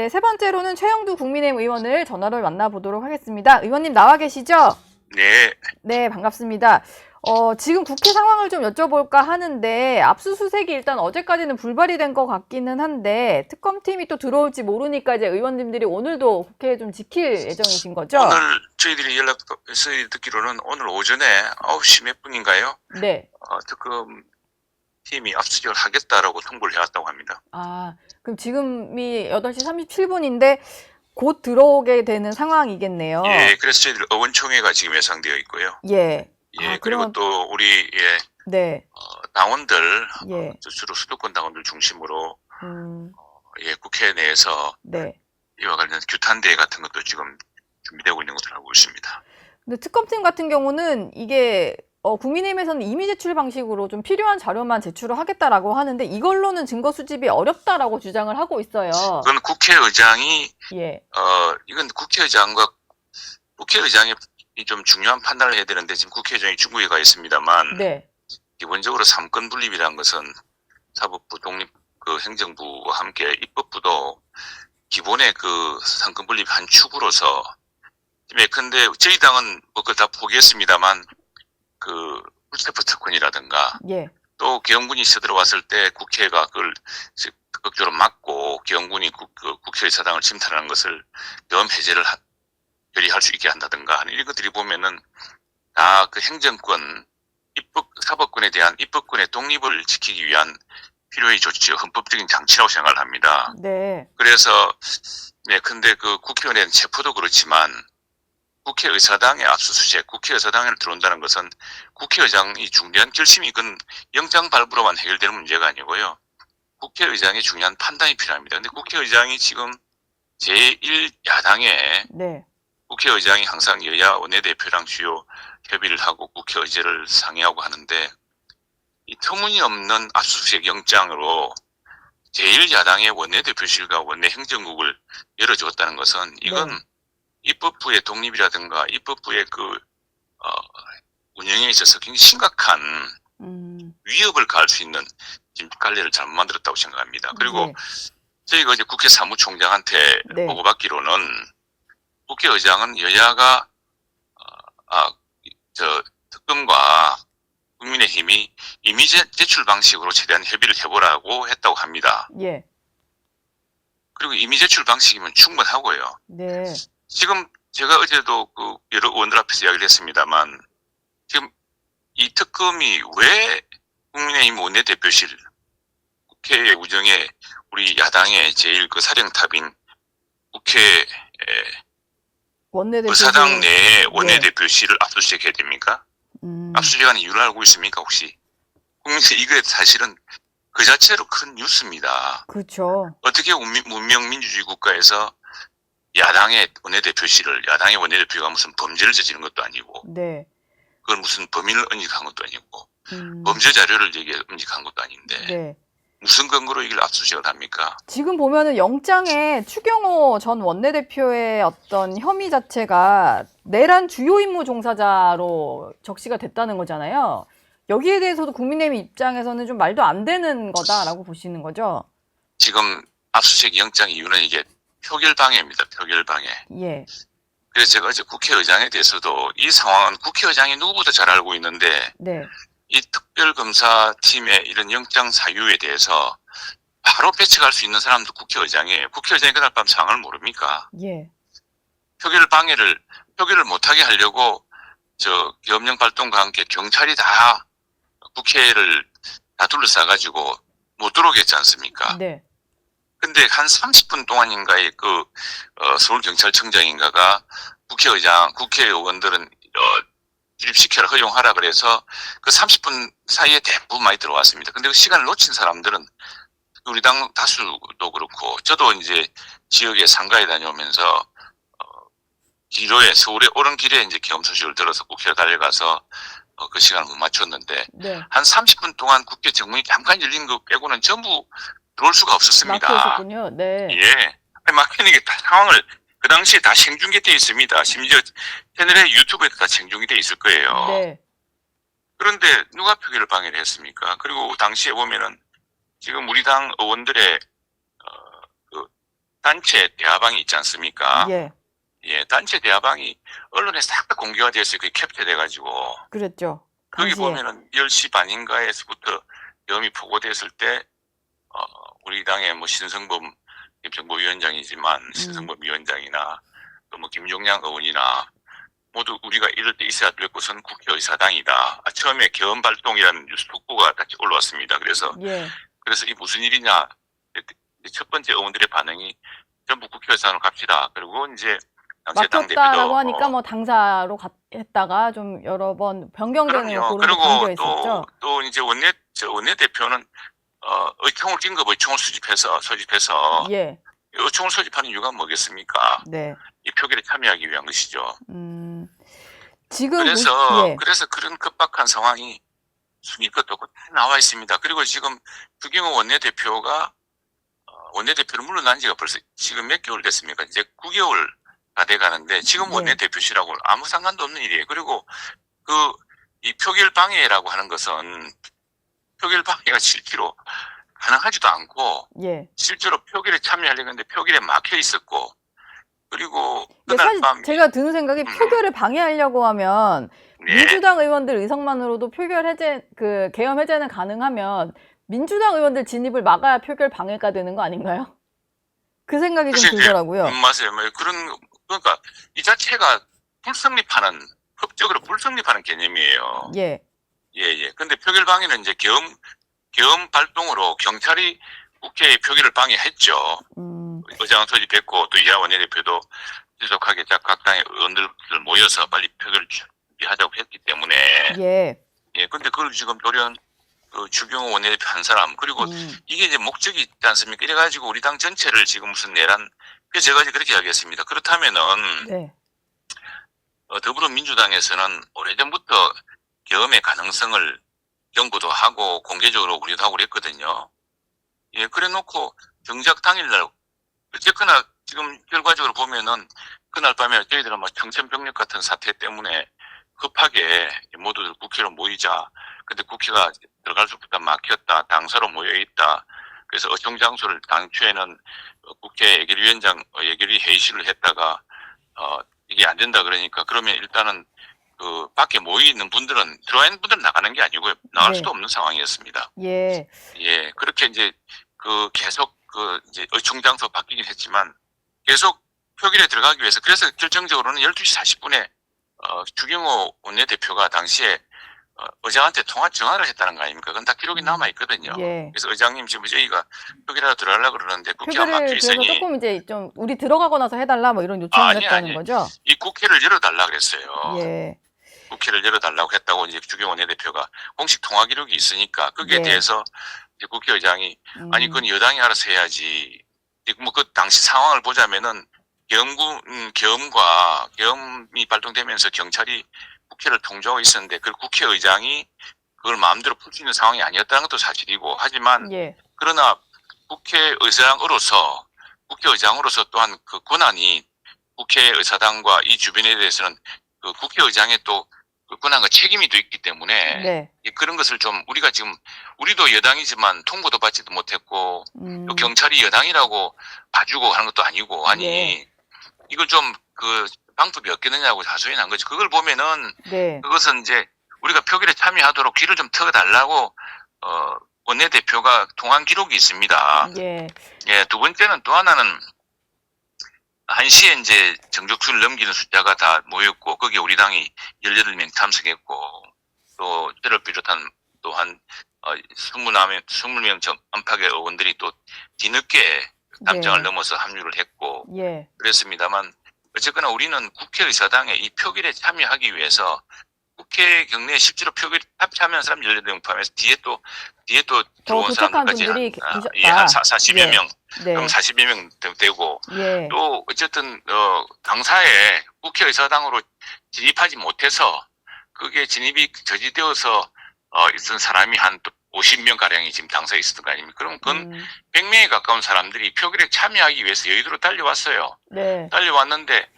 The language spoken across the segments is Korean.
네, 세 번째로는 최영두 국민의힘 의원을 전화로 만나보도록 하겠습니다. 의원님 나와 계시죠? 네, 네, 반갑습니다. 어, 지금 국회 상황을 좀 여쭤볼까 하는데 압수수색이 일단 어제까지는 불발이 된 것 같기는 한데 특검팀이 또 들어올지 모르니까 이제 의원님들이 오늘도 국회에 좀 지킬 예정이신 거죠? 오늘 저희들이 연락해서 듣기로는 오늘 오전에 9시 몇 분인가요? 네. 어, 특검 팀이 압수수색을 하겠다라고 통보를 해왔다고 합니다. 아, 그럼 지금이 8시 37분인데 곧 들어오게 되는 상황이겠네요. 예, 그래서 저희들 의원총회가 지금 예상되어 있고요. 예. 예, 아, 그리고 그러면- 또 우리 예, 네. 어, 당원들 예. 어, 주로 수도권 당원들 중심으로 음, 예, 국회 내에서 네. 이와 관련 규탄 대회 같은 것도 지금 준비되고 있는 것으로 알고 있습니다. 근데 특검팀 같은 경우는 이게 어, 국민의힘에서는 이미 제출 방식으로 좀 필요한 자료만 제출을 하겠다라고 하는데 이걸로는 증거 수집이 어렵다라고 주장을 하고 있어요. 그건 국회의장이 예. 어, 이건 국회의장과 국회의장이 좀 중요한 판단을 해야 되는데 지금 국회의장이 중국에 가 있습니다만 네. 기본적으로 삼권 분립이라는 것은 사법부 독립 그 행정부와 함께 입법부도 기본의 그 삼권 분립 한 축으로서 예컨대 저희 당은 뭐 그걸 다 포기했습니다만 그 특권이라든가 예. 또 기영군이 쳐들어왔을 때 국회가 그걸 적극적으로 막고 기영군이 국, 그 국회의 사당을 침탈하는 것을 위험 해제를 하, 결의할 수 있게 한다든가 하는 이런 것들이 보면은 다 그 행정권 입법 사법권에 대한 입법권의 독립을 지키기 위한 필요의 조치, 헌법적인 장치라고 생각을 합니다. 네. 그래서 네 근데 그 국회의원의 체포도 그렇지만 국회의사당의 압수수색, 국회의사당에 들어온다는 것은 국회의장이 중대한 결심이 그건 영장 발부로만 해결되는 문제가 아니고요. 국회의장의 중요한 판단이 필요합니다. 근데 국회의장이 지금 제1야당에 네. 국회의장이 항상 여야 원내대표랑 주요 협의를 하고 국회의제를 상의하고 하는데 이 터무니없는 압수수색 영장으로 제1야당의 원내대표실과 원내행정국을 열어주었다는 것은 이건 네. 입법부의 독립이라든가 입법부의 그 어, 운영에 있어서 굉장히 심각한 음. 위협을 가할 수 있는 갈래를 잘못 만들었다고 생각합니다. 그리고 네. 저희가 이제 국회 사무총장한테 네. 보고받기로는 국회의장은 여야가 어, 아, 저 특검과 국민의힘이 이미 제- 제출 방식으로 최대한 협의를 해보라고 했다고 합니다. 예. 그리고 이미 제출 방식이면 충분하고요. 네. 지금 제가 어제도 그 여러 의원들 앞에서 이야기를 했습니다만 지금 이 특검이 왜 국민의힘 원내대표실 국회 우정에 우리 야당의 제일 그 사령탑인 국회 에, 원내대표 의사당 내에 원내대표실을 압수수색해야 됩니까? 음. 압수수색하는 이유를 알고 있습니까 혹시? 국민들 이게 사실은 그 자체로 큰 뉴스입니다. 그렇죠. 어떻게 문명민주주의 국가에서 야당의 원내대표실을 야당의 원내대표가 무슨 범죄를 저지른 것도 아니고 네. 그걸 무슨 범인을 은닉한 것도 아니고 음. 범죄 자료를 이게 은닉한 것도 아닌데 네. 무슨 근거로 이걸 압수수색을 합니까? 지금 보면은 영장에 추경호 전 원내대표의 어떤 혐의 자체가 내란 주요 임무 종사자로 적시가 됐다는 거잖아요. 여기에 대해서도 국민의힘 입장에서는 좀 말도 안 되는 거다라고 보시는 거죠. 지금 압수수색 영장 이유는 이게 표결 방해입니다. 표결 방해. 예. 그래서 제가 어제 국회의장에 대해서도 이 상황은 국회의장이 누구보다 잘 알고 있는데 네. 이 특별검사팀의 이런 영장 사유에 대해서 바로 배척할 수 있는 사람도 국회의장이에요. 국회의장이 그날 밤 상황을 모릅니까? 예. 표결 방해를 표결을 못하게 하려고 저 기업령 발동과 함께 경찰이 다 국회를 다 둘러싸가지고 못 들어오게 했지 않습니까? 네. 근데 한 30분 동안인가에 그 어, 서울 경찰청장인가가 국회의장, 국회의원들은 어, 출입시켜라 허용하라 그래서 그 30분 사이에 대부분 많이 들어왔습니다. 근데 그 시간을 놓친 사람들은 우리 당 다수도 그렇고 저도 이제 지역에 상가에 다녀오면서 어, 기로에 서울에 오른 길에 이제 경험 소식을 들어서 국회에 달려가서 어, 그 시간을 못 맞췄는데 네. 한 30분 동안 국회 정문이 잠깐 열린 거 빼고는 전부 들어올 수가 없었습니다. 막혀 있었군요. 네. 예. 아니, 막히는 게 다 상황을 그 당시에 다 생중계돼 있습니다. 심지어 채널의 유튜브에도 다 생중계돼 있을 거예요. 네. 그런데 누가 표결을 방해를 했습니까? 그리고 당시에 보면은 지금 우리 당 의원들의 어, 그 단체 대화방이 있지 않습니까? 예. 예, 단체 대화방이 언론에 싹 다 공개가 됐어요. 그게 캡처돼가지고. 그랬죠. 거기 당시에. 보면은 10시 반인가에서부터 계엄이 보고됐을 때, 어, 우리 당의 뭐 신성범 정보위원장이지만 신성범 위원장이나 또뭐 김종량 의원이나 모두 우리가 이럴 때 있어야 될 곳은 국회의사당이다. 아, 처음에 계엄 발동이라는 뉴스 속보가 같이 올라왔습니다. 그래서 예, 그래서 이 무슨 일이냐 첫 번째 의원들의 반응이 전부 국회의사당으로 갑시다. 그리고 이제 막혔다라고 하니까 뭐 당사로 갔, 했다가 좀 여러 번 변경되는 담겨 또, 있었죠. 또 이제 원내, 저 원내 대표는, 어, 의총을 긴급 의총을 수집해서, 소집해서, 예, 의총을 소집하는 이유가 뭐겠습니까? 네. 이 표결에 참여하기 위한 것이죠. 음, 지금 그래서, 보- 예, 그래서 그런 급박한 상황이 순위껏 다 나와 있습니다. 그리고 지금 주경호 원내대표가, 어, 원내대표를 물러난 지가 벌써 지금 몇 개월 됐습니까? 이제 9개월 다 돼 가는데 지금 네. 원내대표시라고 아무 상관도 없는 일이에요. 그리고 그, 이 표결 방해라고 하는 것은 표결 방해가 실제로 가능하지도 않고 예. 실제로 표결에 참여하려고 했는데 표결에 막혀 있었고 그리고 그날 사실 밤 제가 드는 생각이 음. 표결을 방해하려고 하면 네. 민주당 의원들 의석만으로도 표결 해제 그 계엄 해제는 가능하면 민주당 의원들 진입을 막아야 표결 방해가 되는 거 아닌가요? 그 생각이 좀 글쎄, 들더라고요. 음, 맞아요. 뭐 그런 그러니까 이 자체가 불성립하는 법적으로 불성립하는 개념이에요. 예, 예, 예. 근데 표결 방해는 이제 계엄 계엄 발동으로 경찰이 국회의 표결을 방해했죠. 음, 의장 소집했고 또 이하 원내대표도 지속하게 자- 각 당의 의원들 모여서 빨리 표결을 준비하자고 했기 때문에 예, 예 근데 그걸 지금 돌연 그 주경호 원내대표 한 사람 그리고 음, 이게 이제 목적이 있지 않습니까? 이래가지고 우리 당 전체를 지금 무슨 내란 그래서 제가 이제 그렇게 이야기했습니다. 그렇다면은 네, 어, 더불어민주당에서는 오래전부터 계엄의 가능성을 연구도 하고 공개적으로 우리도 하고 그랬거든요. 예, 그래 놓고 정작 당일날 어쨌거나 지금 결과적으로 보면은 그날 밤에 저희들은 뭐 청천벽력 같은 사태 때문에 급하게 모두들 국회로 모이자. 근데 국회가 들어갈 수부터 막혔다. 당사로 모여 있다. 그래서 어청 장소를 당초에는 어, 국회 예결위원장 어, 예결위 회의실을 했다가 어 이게 안 된다 그러니까 그러면 일단은 그 밖에 모여 있는 분들은 들어와 있는 분들은 나가는 게 아니고요 나갈 네. 수도 없는 상황이었습니다. 예, 예 그렇게 이제 그 계속 그 이제 의총 장소 바뀌긴 했지만 계속 표결에 들어가기 위해서 그래서 결정적으로는 12시 40분에 어 주경호 원내대표가 당시에 어, 의장한테 통화 전화를 했다는 거 아닙니까? 그건 다 기록이 남아 있거든요. 예. 그래서 의장님 지금 저희가 표결하러 들어가려고 그러는데 국회가 막혀 그래서 있으니 조금 이제 좀 우리 들어가고 나서 해달라 뭐 이런 요청을 아니, 했다는 아니. 거죠. 이 국회를 열어달라 그랬어요. 예, 국회를 열어달라고 했다고 이제 주경원 원내대표가 공식 통화 기록이 있으니까 거기에 네. 대해서 이제 국회의장이 음, 아니 그건 여당이 알아서 해야지. 뭐 그 당시 상황을 보자면은 계엄군 음, 계엄과 계엄이 발동되면서 경찰이 국회를 통제하고 있었는데 그 국회의장이 그걸 마음대로 풀 수 있는 상황이 아니었다는 것도 사실이고 하지만 예, 그러나 국회의장으로서 국회의장으로서 또한 그 권한이 국회의사당과 이 주변에 대해서는 그 국회의장의 또 그 권한과 책임이 또 있기 때문에 네, 이 그런 것을 좀 우리가 지금 우리도 여당이지만 통보도 받지도 못했고 음, 또 경찰이 여당이라고 봐주고 하는 것도 아니고 아니 네. 이걸 좀 그 방법이 없겠느냐고 자수인한 거죠. 그걸 보면은 네, 그것은 이제 우리가 표결에 참여하도록 귀를 좀 트어달라고 어 원내대표가 통한 기록이 있습니다. 예, 예, 두 번째는 또 하나는 한시에 이제 정족수를 넘기는 숫자가 다 모였고 거기에 우리 당이 18명 참석했고 또 저를 비롯한 또한 어, 20명, 20명 전 안팎의 의원들이 또 뒤늦게 담장을 네. 넘어서 합류를 했고 예, 그랬습니다만 어쨌거나 우리는 국회의사당에 이 표결에 참여하기 위해서 국회 경내에 실제로 표결 합참하는 사람 18명 포함해서 뒤에 또 뒤에 또 들어온 분들이 한, 아. 예, 한 40여 예. 명 네, 그럼 40여 명 되고 예, 또 어쨌든 어 당사에 국회의사당으로 진입하지 못해서 그게 진입이 저지되어서 어 있던 사람이 한 50명 가량이 지금 당사에 있었던 거 아닙니까? 그럼 그건 음, 100명에 가까운 사람들이 표결에 참여하기 위해서 여의도로 달려왔어요. 네, 달려왔는데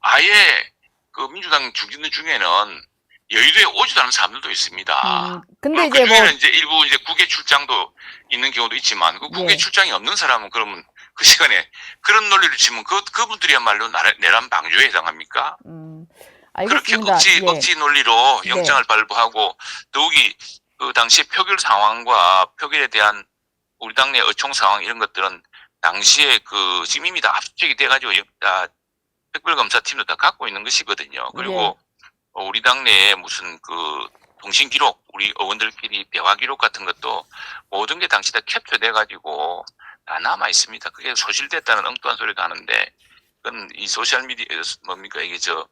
아예 그 민주당 주기들 중에는 여의도에 오지도 않은 사람들도 있습니다. 음, 근데 그 이제 뭐, 중에는 이제 일부 이제 국외 출장도 있는 경우도 있지만 그 국외 예. 출장이 없는 사람은 그러면 그 시간에 그런 논리를 치면 그 그분들이야말로 나라- 내란 방조에 해당합니까? 음, 그렇게. 억지 예. 억지 논리로 네. 영장을 발부하고 더욱이 그 당시 표결 상황과 표결에 대한 우리 당내 어총 상황 이런 것들은 당시에 그 지금 이미 다 압수수색이 돼가지고 여- 다 특별검사팀도 다 갖고 있는 것이거든요. 그리고 예. 어, 우리 당내에 무슨 그 통신 기록, 우리 의원들끼리 대화 기록 같은 것도 모든 게 당시 다 캡처돼 가지고 다 남아 있습니다. 그게 소실됐다는 엉뚱한 소리가 하는데 그건 이 소셜 미디어 뭡니까 이게 저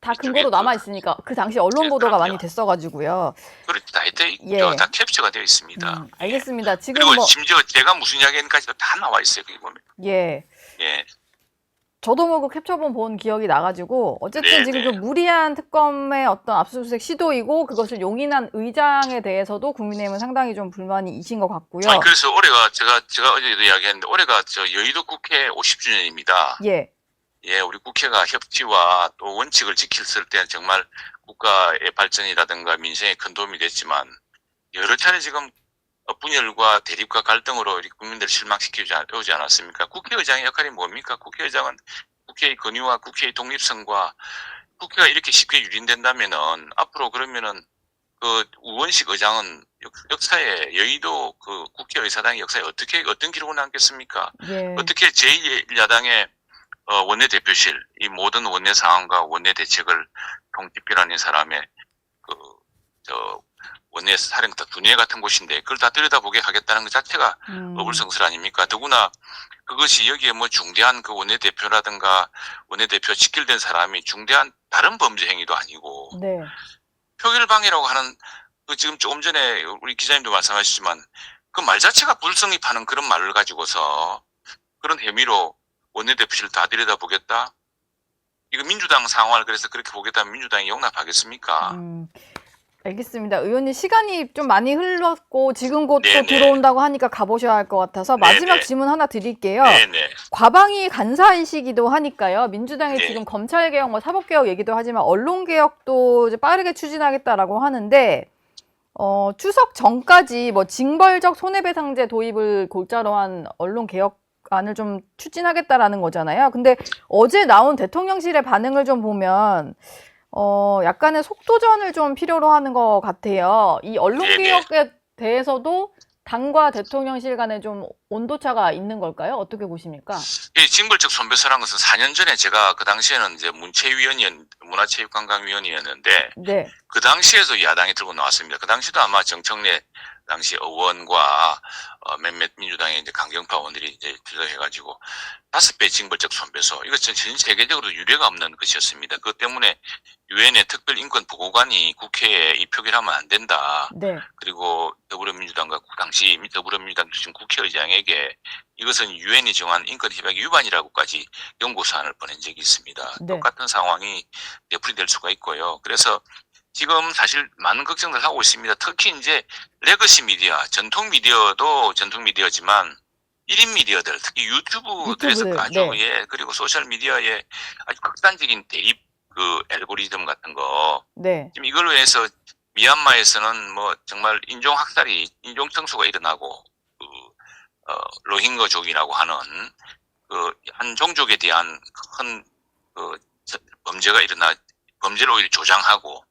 다 근거로 그- 남아 있으니까 그 당시 언론 예, 보도가 많이 그럼요. 됐어 가지고요. 그렇게 다 했대 예. 다 캡처가 되어 있습니다. 음, 알겠습니다. 지금 그리고 뭐 심지어 제가 무슨 이야기했는지도 다 나와 있어요. 그게 보면 예. 예, 저도 뭐그 캡처본 본 기억이 나가지고 어쨌든 네, 지금 네. 좀 무리한 특검의 어떤 압수수색 시도이고 그것을 용인한 의장에 대해서도 국민의힘은 상당히 좀 불만이신 것 같고요. 아니, 그래서 올해가 제가 제가 어제도 이야기했는데 올해가 저 여의도 국회 50주년입니다. 예, 예, 우리 국회가 협치와 또 원칙을 지켰을 때는 정말 국가의 발전이라든가 민생에 큰 도움이 됐지만 여러 차례 지금 어, 분열과 대립과 갈등으로 우리 국민들을 실망시키지 않- 않았습니까? 국회의장의 역할이 뭡니까? 국회의장은 국회의 권위와 국회의 독립성과 국회가 이렇게 쉽게 유린된다면은 앞으로 그러면은 그 우원식 의장은 역- 역사에 여의도 그 국회의사당의 역사에 어떻게 어떤 기록을 남겼습니까? 예, 어떻게 제1야당의 어, 원내대표실, 이 모든 원내 상황과 원내 대책을 통집필하는 사람의 그, 저, 원내 사령탑 두뇌 같은 곳인데 그걸 다 들여다보게 하겠다는 것 자체가 음, 어불성설 아닙니까? 더구나 그것이 여기에 뭐 중대한 그 원내 대표라든가 원내 대표 직결된 사람이 중대한 다른 범죄 행위도 아니고 네, 표결방해라고 하는 그 지금 조금 전에 우리 기자님도 말씀하셨지만 그 말 자체가 불성립하는 그런 말을 가지고서 그런 혐의로 원내대표실 다 들여다보겠다? 이거 민주당 상황을 그래서 그렇게 보겠다면 민주당이 용납하겠습니까? 음, 알겠습니다. 의원님 시간이 좀 많이 흘렀고 지금 곧 또 네네. 들어온다고 하니까 가보셔야 할 것 같아서 마지막 네네. 질문 하나 드릴게요. 네네. 과방위 간사이시기도 하니까요. 민주당이 네. 지금 검찰개혁, 뭐 사법개혁 얘기도 하지만 언론개혁도 이제 빠르게 추진하겠다라고 하는데, 어, 추석 전까지 뭐 징벌적 손해배상제 도입을 골자로 한 언론개혁안을 좀 추진하겠다라는 거잖아요. 근데 어제 나온 대통령실의 반응을 좀 보면, 어, 약간의 속도전을 좀 필요로 하는 것 같아요. 이 언론개혁에 대해서도 당과 대통령실 간에 좀 온도차가 있는 걸까요? 어떻게 보십니까? 이 징벌적 손배소란 것은 4년 전에 제가 그 당시에는 이제 문체위원이었, 문화체육관광위원이었는데 네, 그 당시에도 야당이 들고 나왔습니다. 그 당시도 아마 정청래 당시 의원과 어, 몇몇 민주당의 이제 강경파 의원들이 이제 주도해가지고 다섯 배 징벌적 손배소 이거 전, 전 세계적으로 유례가 없는 것이었습니다. 그것 때문에 유엔의 특별인권보고관이 국회에 이 표결하면 안 된다. 네, 그리고 더불어민주당과 그 당시 더불어민주당 주신 국회의장에게 이것은 유엔이 정한 인권 협약 위반이라고까지 연구사안을 보낸 적이 있습니다. 네. 똑같은 상황이 되풀이될 수가 있고요. 그래서 지금 사실 많은 걱정을 하고 있습니다. 특히 이제 레거시 미디어, 전통 미디어도 전통 미디어지만 1인 미디어들, 특히 유튜브들에서 유튜브들, 아주 네. 예 그리고 소셜 미디어의 아주 극단적인 대입 그 알고리즘 같은 거 네, 지금 이걸 위해서 미얀마에서는 뭐 정말 인종 학살이 인종 청소가 일어나고 그 어, 로힝거족이라고 하는 그 한 종족에 대한 큰 그 범죄가 일어나 범죄를 오히려 조장하고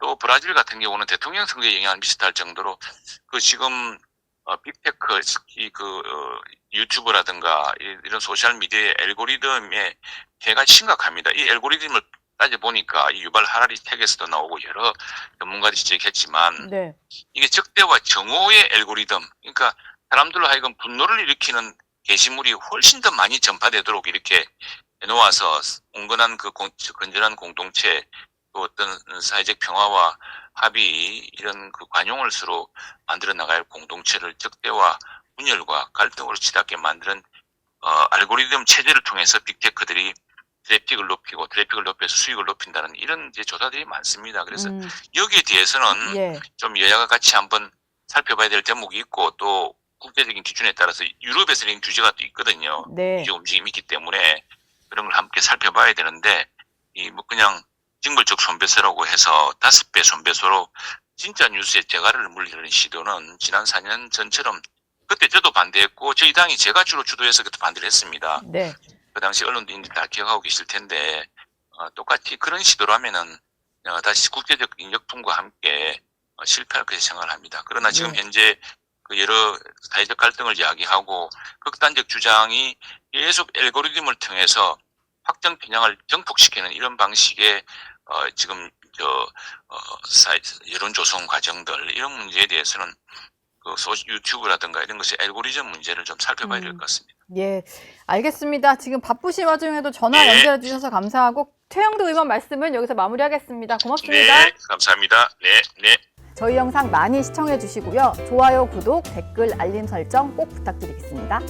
또 브라질 같은 경우는 대통령 선거에 영향을 미쳤다 할 정도로 그 지금 어, 빅테크 특히 그 어, 유튜브라든가 이- 이런 소셜 미디어의 알고리즘의 해가 심각합니다. 이 알고리즘을 따져보니까 이 유발 하라리 책에서도 나오고 여러 전문가들이 지적했지만 네, 이게 적대와 정오의 알고리즘 그러니까 사람들로 하여금 분노를 일으키는 게시물이 훨씬 더 많이 전파되도록 이렇게 해놓아서 온건한 그 공- 건전한 공동체 또 어떤 사회적 평화와 합의 이런 그 관용을 서로 만들어 나갈 공동체를 적대와 분열과 갈등으로 치닫게 만드는 어, 알고리즘 체제를 통해서 빅테크들이 트래픽을 높이고 트래픽을 높여서 수익을 높인다는 이런 이제 조사들이 많습니다. 그래서 음, 여기에 대해서는 예, 좀 여야가 같이 한번 살펴봐야 될 대목이 있고 또 국제적인 기준에 따라서 유럽에서 이런 규제가 또 있거든요. 네, 규제 움직임이 있기 때문에 그런 걸 함께 살펴봐야 되는데 이 뭐 그냥 징벌적 손배소라고 해서 다섯 배 손배소로 진짜 뉴스에 재갈을 물리는 시도는 지난 4년 전처럼 그때 저도 반대했고 저희 당이 제가 주로 주도해서 그때 반대를 했습니다. 네. 그 당시 언론인들 다 기억하고 계실 텐데 어, 똑같이 그런 시도로 하면은 어, 다시 국제적 인력풍과 함께 어, 실패할 것이 생각을 합니다. 그러나 지금 네. 현재 그 여러 사회적 갈등을 이야기하고 극단적 주장이 계속 알고리즘을 통해서 확정 편향을 정폭시키는 이런 방식의 어, 지금 저 어, 사이, 여론 조성 과정들 이런 문제에 대해서는 그 소, 유튜브라든가 이런 것의 알고리즘 문제를 좀 살펴봐야 될 음. 것 같습니다. 예, 알겠습니다. 지금 바쁘신 와중에도 전화 네. 연결해 주셔서 감사하고 최영도 의원 말씀은 여기서 마무리하겠습니다. 고맙습니다. 네, 감사합니다. 네, 네. 저희 영상 많이 시청해 주시고요. 좋아요, 구독, 댓글, 알림 설정 꼭 부탁드리겠습니다.